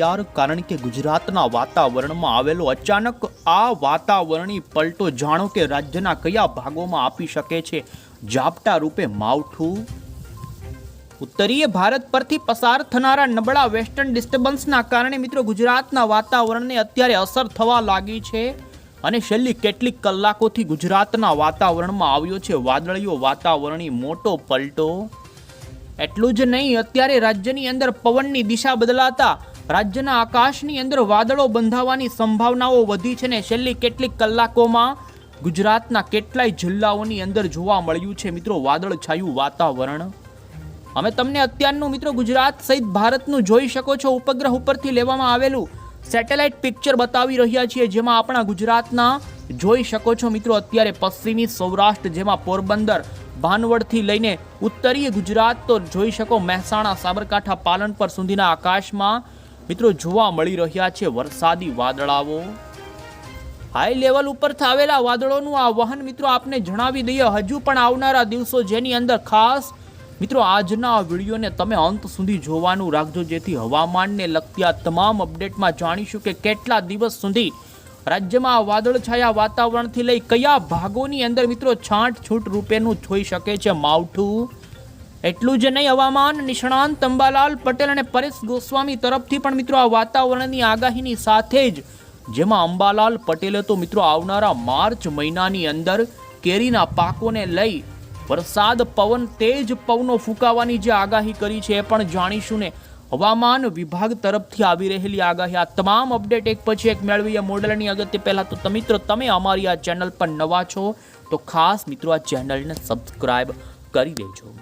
તૈયાર કારણ કે ગુજરાતના વાતાવરણમાં આવેલો અચાનક આ વાતાવરણી પલટો જાણો કે રાજ્યના કયા ભાગોમાં આપી શકે છે? ઝાપટા રૂપે માવઠું. ઉત્તરીય ભારત પરથી પસાર થનારા નબળા વેસ્ટર્ન ડિસ્ટર્બન્સના કારણે મિત્રો ગુજરાતના વાતાવરણને અત્યારે અસર થવા લાગી છે. અને છેલ્લી કેટલીક કલાકોથી ગુજરાતના વાતાવરણમાં આવ્યો છે વાદળીયો વાતાવરણી મોટો પલટો. એટલું જ નહીં, અત્યારે રાજ્યની અંદર પવનની દિશા બદલાતા રાજ્યના આકાશની અંદર વાદળો બંધાવાની સંભાવનાઓ વધી છે ને છેલ્લી કેટલીક કલાકોમાં ગુજરાતના કેટલાય જિલ્લાઓની અંદર જોવા મળ્યું છે. મિત્રો, વાદળછાયું વાતાવરણ. અમે તમને અત્યારનું, મિત્રો, ગુજરાત સહિત ભારતનું જોઈ શકો છો. ઉપગ્રહ ઉપરથી લેવામાં આવેલું સેટેલાઇટ પિક્ચર બતાવી રહ્યા છીએ, જેમાં આપણા ગુજરાતના જોઈ શકો છો, મિત્રો, અત્યારે પશ્ચિમી સૌરાષ્ટ્ર જેમાં પોરબંદર, ભાનવડથી લઈને ઉત્તરીય ગુજરાત તો જોઈ શકો, મહેસાણા, સાબરકાંઠા, પાલનપર સુધીના આકાશમાં મિત્રો જોવા મળી રહ્યા છે વરસાદી વાદળાઓ. હાઈ લેવલ ઉપર આવેલા વાદળોનું આ વહન મિત્રો આપને જણાવી દઈએ. હજુ પણ આવનારા દિવસો જેની અંદર ખાસ મિત્રો આજના વિડીયોને તમે અંત સુધી જોવાનું રાખજો, જેથી હવામાનને લગતી આ તમામ અપડેટમાં જાણીશું કે કેટલા દિવસ સુધી રાજ્યમાં વાદળછાયા વાતાવરણથી લઈ કયા ભાગોની અંદર મિત્રો છાંટછૂટ રૂપેનું જોઈ શકે છે માવઠું. એટલું જ નહીં, હવામાન નિષ્ણાંત અંબાલાલ પટેલ અને પરેશ ગોસ્વામી તરફથી પણ મિત્રો આ વાતાવરણની આગાહીની સાથે જ, જેમાં અંબાલાલ પટેલે તો મિત્રો આવનારા માર્ચ મહિનાની અંદર કેરીના પાકોને લઈ વરસાદ પવન તેજ પવનો ફૂંકાવાની જે આગાહી કરી છે એ પણ જાણીશું ને. હવામાન વિભાગ તરફથી આવી રહેલી આગાહી. આ તમામ અપડેટ એક પછી એક મેળવીએ મોડલની અગત્ય પહેલાં તો મિત્રો તમે અમારી આ ચેનલ પર નવા છો તો ખાસ મિત્રો આ ચેનલને સબસ્ક્રાઈબ કરી દેજો.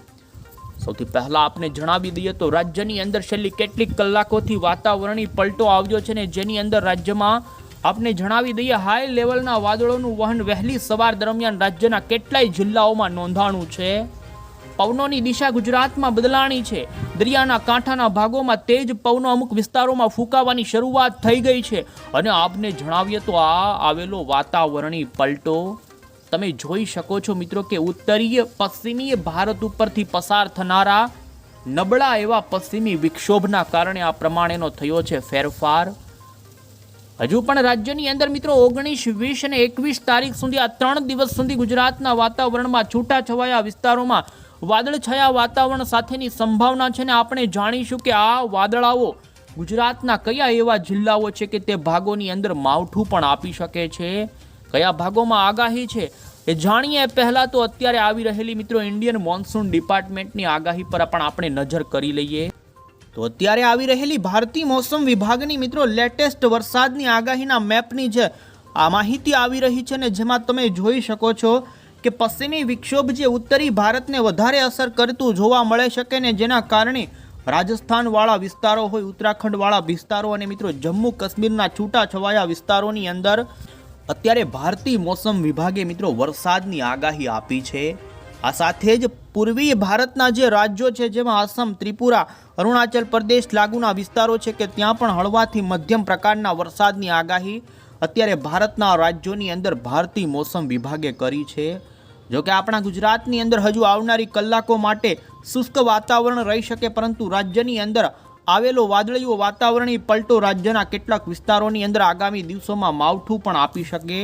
સૌથી પહેલા આપને જણાવી દઈએ તો રાજ્યની અંદર છેલ્લી કેટલીક કલાકોથી વાતાવરણી પલટો આવ્યો છે ને જેની અંદર રાજ્યમાં આપને જણાવી દઈએ, હાઈ લેવલના વાદળોનું વહન વહેલી સવાર દરમિયાન રાજ્યના કેટલાય જિલ્લાઓમાં નોંધાણું છે. પવનોની દિશા ગુજરાતમાં બદલાણી છે. દરિયાના કાંઠાના ભાગોમાં તેજ પવનો અમુક વિસ્તારોમાં ફૂંકાવાની શરૂઆત થઈ ગઈ છે. અને આપને જણાવીએ તો આ આવેલો વાતાવરણી પલટો તમે જોઈ શકો છો મિત્રો કે ઉત્તરીય, પશ્ચિમીય ભારત ઉપરથી પસાર થનારા નબળા એવા પશ્ચિમી વિક્ષોભના કારણે આ પ્રમાણેનો થયો છે ફેરફાર. હજુ પણ રાજ્યની અંદર મિત્રો ઓગણીસ, વીસ અને એકવીસ તારીખ સુધી આ ત્રણ દિવસ સુધી ગુજરાતના વાતાવરણમાં છૂટાછવાયા વિસ્તારોમાં વાદળછાયા વાતાવરણ સાથેની સંભાવના છે ને આપણે જાણીશું કે આ વાદળાઓ ગુજરાતના કયા એવા જિલ્લાઓ છે કે તે ભાગોની અંદર માવઠું પણ આપી શકે છે? કયા ભાગોમાં આગાહી છે એ જાણીએ. પહેલા તો અત્યારે આવી રહેલી મિત્રો ઇન્ડિયન મોન્સૂન ડિપાર્ટમેન્ટની આગાહી પર પણ આપણે નજર કરી લઈએ. તો અત્યારે આવી રહેલી ભારતીય મોસમ વિભાગની મિત્રો લેટેસ્ટ વરસાદની આગાહીના મેપની જે આ માહિતી આવી રહી છે ને જેમાં તમે જોઈ શકો છો કે પશ્ચિમી વિક્ષોભ જે ઉત્તરી ભારતને વધારે અસર કરતું જોવા મળે શકે ને જેના કારણે રાજસ્થાનવાળા વિસ્તારો હોય, ઉત્તરાખંડવાળા વિસ્તારો અને મિત્રો જમ્મુ કાશ્મીરના છૂટાછવાયા વિસ્તારોની અંદર અત્યારે ભારતીય મોસમ વિભાગે મિત્રો વરસાદની આગાહી આપી છે. આ સાથે જ પૂર્વીય ભારતના જે રાજ્યો છે, જેમાં આસામ, ત્રિપુરા, અરુણાચલ પ્રદેશ લાગુના વિસ્તારો છે કે ત્યાં પણ હળવાથી મધ્યમ પ્રકારના વરસાદની આગાહી અત્યારે ભારતના રાજ્યોની અંદર ભારતીય મોસમ વિભાગે કરી છે. જોકે આપણા ગુજરાતની અંદર હજુ આવનારી કલાકો માટે શુષ્ક વાતાવરણ રહી શકે, પરંતુ રાજ્યની અંદર આવેલો વાદળીયો વાતાવરણી પલટો રાજ્યના કેટલાક વિસ્તારોની અંદર આગામી દિવસોમાં માવઠું પણ આપી શકે.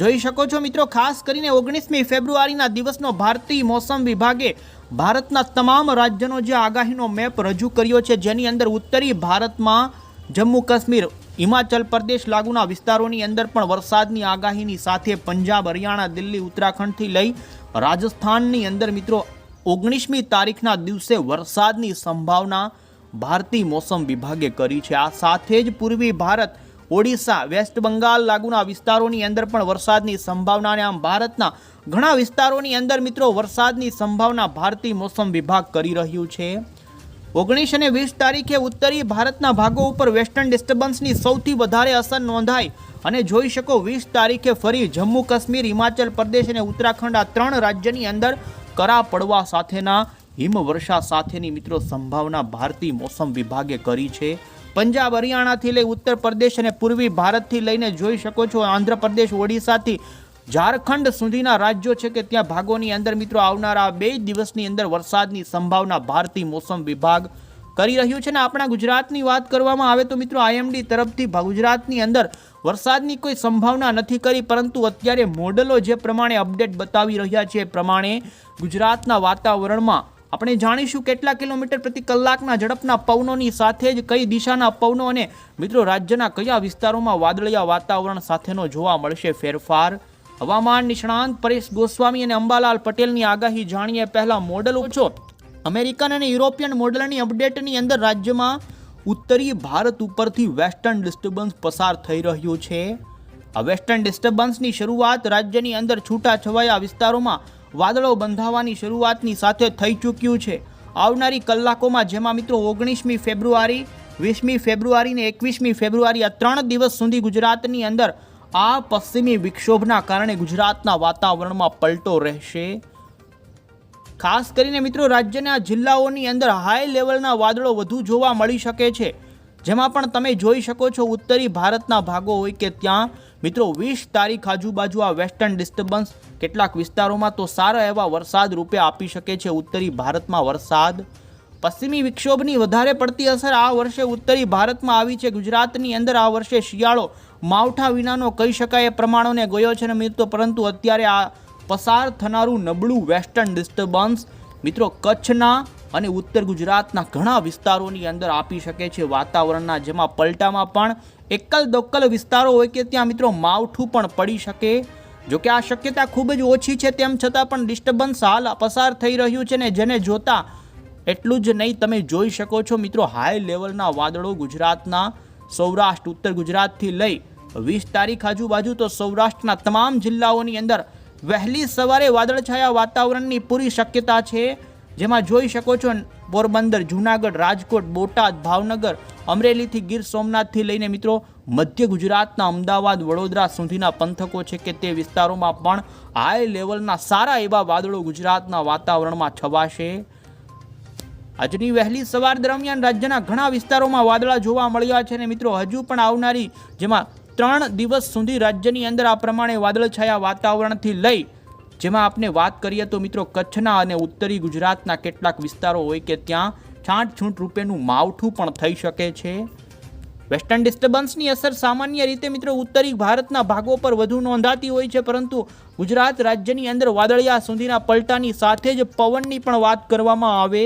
જોઈ શકો છો મિત્રો, ખાસ કરીને ઓગણીસમી ફેબ્રુઆરીના દિવસનો ભારતીય મોસમ વિભાગે ભારતના તમામ રાજ્યનો જે આગાહીનો મેપ રજૂ કર્યો છે, જેની અંદર ઉત્તરી ભારતમાં જમ્મુ કાશ્મીર, હિમાચલ પ્રદેશ લાગુના વિસ્તારોની અંદર પણ વરસાદની આગાહીની સાથે પંજાબ, હરિયાણા, દિલ્હી, ઉત્તરાખંડથી લઈ રાજસ્થાનની અંદર મિત્રો, ઓગણીસમી તારીખના દિવસે વરસાદની સંભાવના ભારતીય મોસમ વિભાગે કરી છે. આ સાથે જ પૂર્વી ભારત, ઓડિશા, વેસ્ટ બંગાળ લાગુના વિસ્તારોની અંદર પણ વરસાદની સંભાવના અને આમ ભારતના ઘણા વિસ્તારોની અંદર મિત્રો વરસાદની સંભાવના ભારતીય મોસમ વિભાગ કરી રહ્યું છે. ઓગણીસ અને વીસ તારીખે ઉત્તરી ભારતના ભાગો ઉપર વેસ્ટર્ન ડિસ્ટર્બન્સની સૌથી વધારે અસર નોંધાઈ અને જોઈ શકો વીસ તારીખે ફરી જમ્મુ કાશ્મીર હિમાચલ પ્રદેશ અને ઉત્તરાખંડ આ ત્રણ રાજ્યની અંદર કરા પડવા સાથેના હિમવર્ષા સાથેની મિત્રો સંભાવના ભારતીય મોસમ વિભાગે કરી છે. પંજાબ, હરિયાણાથી લઈ ઉત્તર પ્રદેશ અને પૂર્વી ભારતથી લઈને જોઈ શકો છો, આંધ્રપ્રદેશ, ઓડિશાથી ઝારખંડ સુધીના રાજ્યો છે કે ત્યાં ભાગોની અંદર મિત્રો આવનારા બે દિવસની અંદર વરસાદની સંભાવના ભારતીય મોસમ વિભાગ કરી રહ્યું છે. ને આપણા ગુજરાતની વાત કરવામાં આવે તો મિત્રો આઈએમડી તરફથી ગુજરાતની અંદર વરસાદની કોઈ સંભાવના નથી કરી, પરંતુ અત્યારે મોડલો જે પ્રમાણે અપડેટ બતાવી રહ્યા છે એ પ્રમાણે ગુજરાતના વાતાવરણમાં આપણે જાણીશું કેટલા કિલોમીટર પ્રતિ કલાકના ઝડપના પવનોની સાથે જ કઈ દિશાના પવનો અને મિત્રો રાજ્યના કયા વિસ્તારોમાં વાદળિયા વાતાવરણ સાથેનો જોવા મળશે ફેરફાર? હવામાન નિષ્ણાંત પરેશ ગોસ્વામી અને અંબાલાલ પટેલની આગાહી જાણીએ પહેલા મોડલ છો અમેરિકન અને યુરોપિયન મોડલની અપડેટની અંદર રાજ્યમાં ઉત્તરીય ભારત ઉપરથી વેસ્ટર્ન ડિસ્ટર્બન્સ પસાર થઈ રહ્યું છે. આ વેસ્ટર્ન ડિસ્ટર્બન્સની શરૂઆત રાજ્યની અંદર છૂટાછવાયા વિસ્તારોમાં વાદળો બંધાવાની શરૂઆતની સાથે થઈ ચૂક્યું છે. આવનારી કલાકોમાં જેમાં મિત્રો ઓગણીસમી ફેબ્રુઆરી, વીસમી ફેબ્રુઆરી ને એકવીસમી ફેબ્રુઆરી આ ત્રણ દિવસ સુધી ગુજરાતની અંદર આ પશ્ચિમી વિક્ષોભના કારણે ગુજરાતના વાતાવરણમાં પલટો રહેશે. ખાસ કરીને મિત્રો રાજ્યના જિલ્લાઓની અંદર હાઈ લેવલના વાદળો વધુ જોવા મળી શકે છે. જેમાં પણ તમે જોઈ શકો છો ઉત્તરી ભારતના ભાગો હોય કે ત્યાં મિત્રો, વીસ તારીખ આજુબાજુ આ વેસ્ટર્ન ડિસ્ટર્બન્સ કેટલાક વિસ્તારોમાં તો સારા એવા વરસાદ રૂપે આપી શકે છે ઉત્તરી ભારતમાં વરસાદ. પશ્ચિમી વિક્ષોભની વધારે પડતી અસર આ વર્ષે ઉત્તરી ભારતમાં આવી છે. ગુજરાતની અંદર આ વર્ષે શિયાળો માવઠા વિનાનો કહી શકાય એ પ્રમાણોને ગયો છે ને મિત્રો, પરંતુ અત્યારે આ પસાર થનારું નબળું વેસ્ટર્ન ડિસ્ટર્બન્સ મિત્રો, કચ્છના અને ઉત્તર ગુજરાતના ઘણા વિસ્તારોની અંદર આપી શકે છે વાતાવરણના. જેમાં પલટામાં પણ એકલ દોકલ વિસ્તારો હોય કે ત્યાં મિત્રો માવઠું પણ પડી શકે. જો કે આ શક્યતા ખૂબ જ ઓછી છે, તેમ છતાં પણ ડિસ્ટર્બન્સ હાલ પસાર થઈ રહ્યું છે ને જેને જોતા એટલું જ નહીં, તમે જોઈ શકો છો મિત્રો હાઈ લેવલના વાદળો ગુજરાતના. સૌરાષ્ટ્ર, ઉત્તર ગુજરાતથી લઈ વીસ તારીખ આજુબાજુ તો સૌરાષ્ટ્રના તમામ જિલ્લાઓની અંદર વહેલી સવારે વાદળછાયા વાતાવરણની પૂરી શક્યતા છે. જેમાં જોઈ શકો છો પોરબંદર, જૂનાગઢ, રાજકોટ, બોટાદ, ભાવનગર, અમરેલીથી ગીર સોમનાથથી લઈને મિત્રો મધ્ય ગુજરાતના અમદાવાદ, વડોદરા સુધીના પંથકો છે કે તે વિસ્તારોમાં પણ હાઈ લેવલના સારા એવા વાદળો ગુજરાતના વાતાવરણમાં છવાશે. આજની વહેલી સવાર દરમિયાન રાજ્યના ઘણા વિસ્તારોમાં વાદળા જોવા મળ્યા છે અને મિત્રો હજુ પણ આવનારી જેમાં ત્રણ દિવસ સુધી રાજ્યની અંદર આ પ્રમાણે વાદળછાયા વાતાવરણથી લઈ જેમાં આપણે વાત કરીએ તો મિત્રો કચ્છના અને ઉત્તરી ગુજરાતના કેટલાક વિસ્તારો હોય કે ત્યાં છાંટછૂંટ રૂપેનું માવઠું પણ થઈ શકે છે. વેસ્ટર્ન ડિસ્ટર્બન્સની અસર સામાન્ય રીતે મિત્રો ઉત્તરી ભારતના ભાગો પર વધુ નોંધાતી હોય છે, પરંતુ ગુજરાત રાજ્યની અંદર વાદળિયા સુધીના પલટાની સાથે જ પવનની પણ વાત કરવામાં આવે.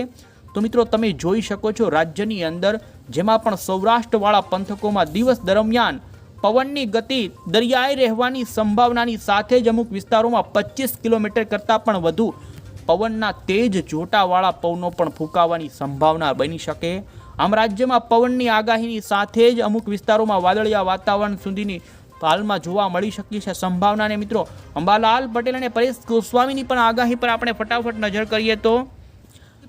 તો મિત્રો તમે જોઈ શકો છો રાજ્યની અંદર, જેમાં પણ સૌરાષ્ટ્રવાળા પંથકોમાં દિવસ દરમિયાન પવનની ગતિ દરિયાઈ રહેવાની સંભાવનાની સાથે જ અમુક વિસ્તારોમાં પચીસ કિલોમીટર કરતાં પણ વધુ પવનના તેજ જોટાવાળા પવનો પણ ફૂંકાવાની સંભાવના બની શકે. આમ રાજ્યમાં પવનની આગાહીની સાથે જ અમુક વિસ્તારોમાં વાદળિયા વાતાવરણ સુધીની હાલમાં જોવા મળી શકી છે. સંભાવનાને મિત્રો અંબાલાલ પટેલ અને પરેશ ગોસ્વામીની પણ આગાહી પર આપણે ફટાફટ નજર કરીએ તો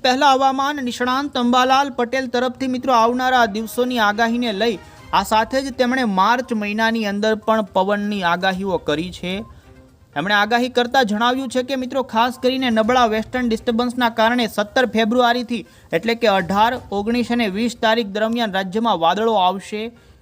પહેલાં હવામાન નિષ્ણાંત અંબાલાલ પટેલ તરફથી મિત્રો આવનારા દિવસોની આગાહીને લઈ આ સાથે જ તેમણે માર્ચ મહિનાની અંદર પણ પવનની આગાહીઓ કરી છે. એમણે આગાહી કરતા જણાવ્યું છે કે, મિત્રો, ખાસ કરીને નબળા વેસ્ટર્ન ડિસ્ટર્બન્સના કારણે સત્તર ફેબ્રુઆરીથી એટલે કે અઢાર, ઓગણીસ અને વીસ તારીખ દરમિયાન રાજ્યમાં વાદળો આવશે.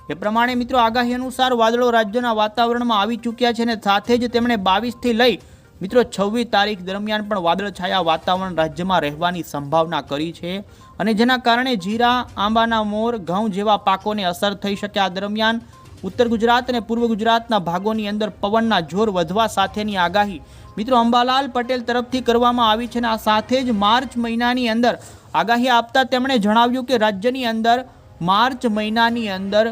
એ પ્રમાણે, મિત્રો, આગાહી અનુસાર વાદળો રાજ્યના વાતાવરણમાં આવી ચૂક્યા છે અને સાથે જ તેમણે બાવીસથી લઈ મિત્રો, છવ્વીસ તારીખ દરમિયાન પણ વાદળછાયા વાતાવરણ રાજ્યમાં રહેવાની સંભાવના કરી છે અને જેના કારણે જીરા, આંબાના મોર, ઘઉં જેવા પાકોને અસર થઈ શકે. આ દરમિયાન ઉત્તર ગુજરાત અને પૂર્વ ગુજરાતના ભાગોની અંદર પવનના જોર વધવા સાથેની આગાહી મિત્રો અંબાલાલ પટેલ તરફથી કરવામાં આવી છે અને આ સાથે જ માર્ચ મહિનાની અંદર આગાહી આપતા તેમણે જણાવ્યું કે રાજ્યની અંદર માર્ચ મહિનાની અંદર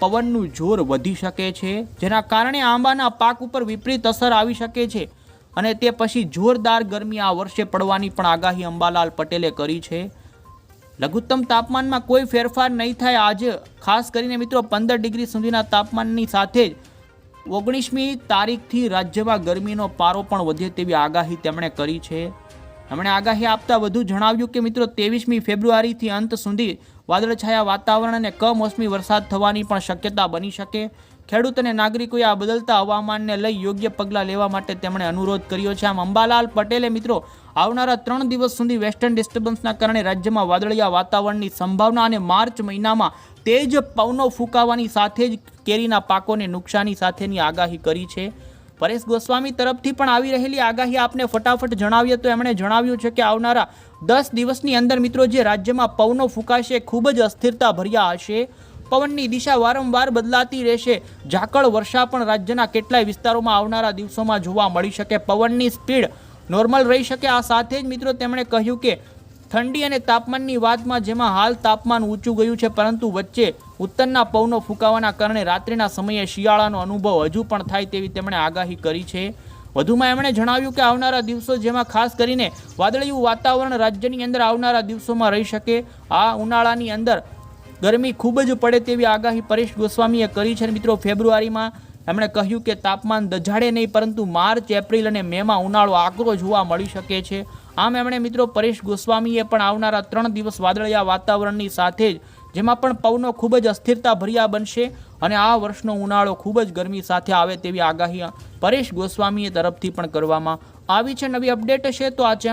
પવનનું જોર વધી શકે છે, જેના કારણે આંબાના પાક ઉપર વિપરીત અસર આવી શકે છે. અને તે પછી જોરદાર ગરમી આ વર્ષે પડવાની પણ આગાહી અંબાલાલ પટેલે કરી છે. લઘુત્તમ તાપમાનમાં કોઈ ફેરફાર નહીં થાય આજે, ખાસ કરીને મિત્રો પંદર ડિગ્રી સુધીના તાપમાનની સાથે જ ઓગણીસમી તારીખથી રાજ્યમાં ગરમીનો પારો પણ વધે તેવી આગાહી તેમણે કરી છે. એમણે આગાહી આપતા વધુ જણાવ્યું કે મિત્રો, ત્રેવીસમી ફેબ્રુઆરીથી અંત સુધી વાદળછાયા વાતાવરણ અને કમોસમી વરસાદ થવાની પણ શક્યતા બની શકે. ખેડૂત અને નાગરિકોએ આ બદલતા હવામાનને લઈ યોગ્ય પગલાં લેવા માટે તેમણે અનુરોધ કર્યો છે. આમ અંબાલાલ પટેલે મિત્રો, આવનારા ત્રણ દિવસ સુધી વેસ્ટર્ન ડિસ્ટર્બન્સના કારણે રાજ્યમાં વાદળિયા વાતાવરણની સંભાવના અને માર્ચ મહિનામાં તેજ પવનો ફૂંકાવાની સાથે જ કેરીના પાકોને નુકસાની સાથેની આગાહી કરી છે. પરેશ ગોસ્વામી તરફથી પણ આવી રહેલી આગાહી આપને ફટાફટ જણાવીએ તો એમણે જણાવ્યું છે કે આવનારા દસ દિવસની અંદર મિત્રો જે રાજ્યમાં પવનો ફૂંકાશે, ખૂબ જ અસ્થિરતા ભર્યા હશે. પવનની દિશા વારંવાર બદલાતી રહેશે. ઝાકળ વર્ષા પણ રાજ્યના કેટલાય વિસ્તારોમાં આવનારા દિવસોમાં જોવા મળી શકે. પવનની સ્પીડ નોર્મલ રહી શકે. આ સાથે જ મિત્રો તેમણે કહ્યું કે ઠંડી અને તાપમાનની વાતમાં જેમાં હાલ તાપમાન ઊંચું ગયું છે, પરંતુ વચ્ચે ઉત્તરના પવનો ફૂંકાવાના કારણે રાત્રિના સમયે શિયાળાનો અનુભવ હજુ પણ થાય તેવી તેમણે આગાહી કરી છે. વધુમાં એમણે જણાવ્યું કે આવનારા દિવસો જેમાં ખાસ કરીને વાદળિયું વાતાવરણ રાજ્યની અંદર આવનારા દિવસોમાં રહી શકે, આ ઉનાળાની અંદર ગરમી ખૂબ જ પડે તેવી આગાહી પરેશ ગોસ્વામીએ કરી છે મિત્રો ફેબ્રુઆરીમાં એમણે કહ્યું કે તાપમાન દજાડે નહીં, પરંતુ માર્ચ, એપ્રિલ અને મેમાં ઉનાળો આકરો જોવા મળી શકે છે. આમ એમણે મિત્રો પરેશ ગોસ્વામીએ પણ આવનારા ત્રણ દિવસ વાદળિયા વાતાવરણની સાથે જ, જેમાં પણ પવનો ખૂબ જ અસ્થિરતા ભર્યા બનશે અને આ વર્ષનો ઉનાળો ખૂબ જ ગરમી સાથે આવે તેવી આગાહી પરેશ ગોસ્વામીએ તરફથી પણ કરવામાં આવી છે. નવી અપડેટ છે તો આ ચેનલ